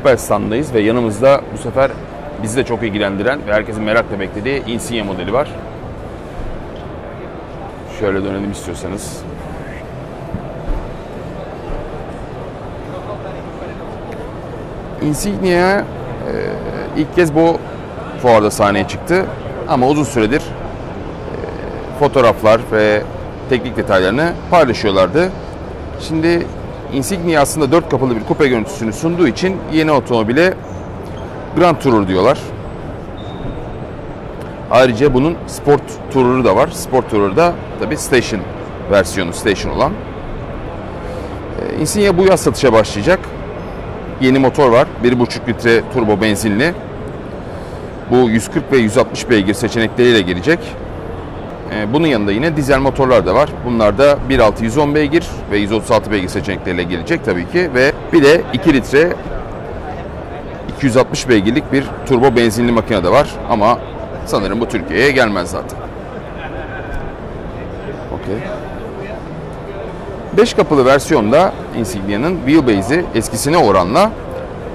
Opel standındayız ve yanımızda bu sefer bizi de çok ilgilendiren ve herkesin merakla beklediği Insignia modeli var. Şöyle dönelim istiyorsanız. Insignia e, ilk kez bu fuarda sahneye çıktı ama uzun süredir e, fotoğraflar ve teknik detaylarını paylaşıyorlardı. Şimdi Insignia aslında dört kapılı bir kupe görüntüsünü sunduğu için yeni otomobile Grand Tourer diyorlar. Ayrıca bunun Sport Tourer'ı da var. Sport Tourer da tabi Station versiyonu, Station olan. E, Insignia bu yaz satışa başlayacak. Yeni motor var. 1.5 litre turbo benzinli. Bu 140 ve 160 beygir seçenekleriyle gelecek. Ee, Bunun yanında yine dizel motorlar da var. Bunlar da 1.6 110 beygir ve 136 beygir seçenekleriyle gelecek tabii ki. Ve bir de 2 litre 260 beygirlik bir turbo benzinli makine de var. Ama sanırım bu Türkiye'ye gelmez zaten. Okey. 5 kapılı versiyonda Insignia'nın wheelbase'i eskisine oranla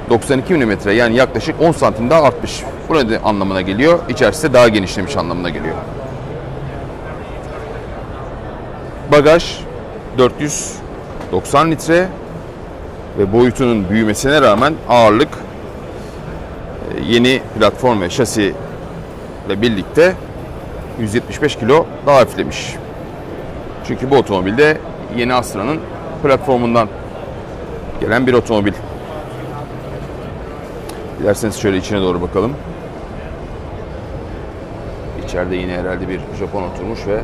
92 mm yani yaklaşık 10 santim daha artmış. Bu ne anlamına geliyor? İçerisi daha genişlemiş anlamına geliyor. Bagaj 490 litre ve boyutunun büyümesine rağmen ağırlık e, yeni platform ve şasi ile birlikte 175 kilo daha hafiflemiş. Çünkü bu otomobilde yeni Astra'nın platformundan gelen bir otomobil. Dilerseniz şöyle içine doğru bakalım. İçeride yine herhalde bir Japon oturmuş ve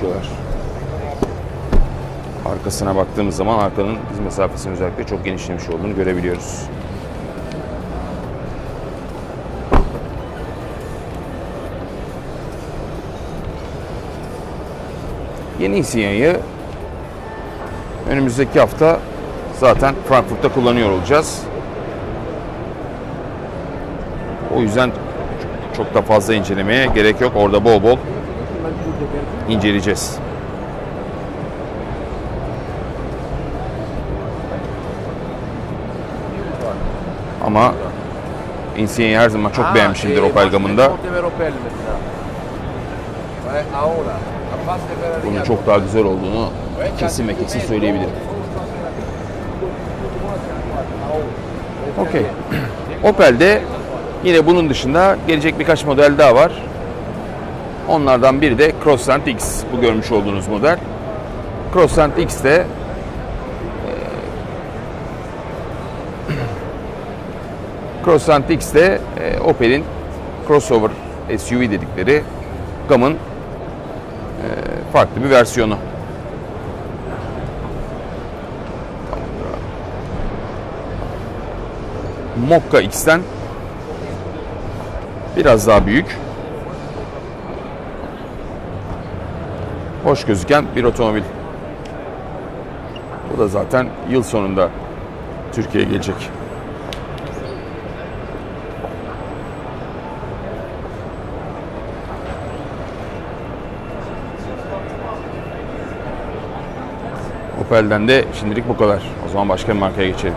konuşuyorlar. Arkasına baktığımız zaman arkanın diz mesafesinin özellikle çok genişlemiş olduğunu görebiliyoruz. Yeni Insignia'yı önümüzdeki hafta zaten Frankfurt'ta kullanıyor olacağız. O yüzden çok da fazla incelemeye gerek yok. Orada bol bol inceleyeceğiz. Ama Insignia'yı her zaman çok beğenmişimdir Opel gamında. Bunun çok daha güzel olduğunu kesin ve kesin söyleyebilirim. Okey. Opel'de yine bunun dışında gelecek birkaç model daha var. Onlardan biri de Crossland X. Bu görmüş olduğunuz model. Crossland X de e, Crossland X de e, Opel'in crossover SUV dedikleri gamın e, farklı bir versiyonu. Mokka X'ten biraz daha büyük. Hoş gözüken bir otomobil. Bu da zaten yıl sonunda Türkiye'ye gelecek. Opel'den de şimdilik bu kadar. O zaman başka bir markaya geçelim.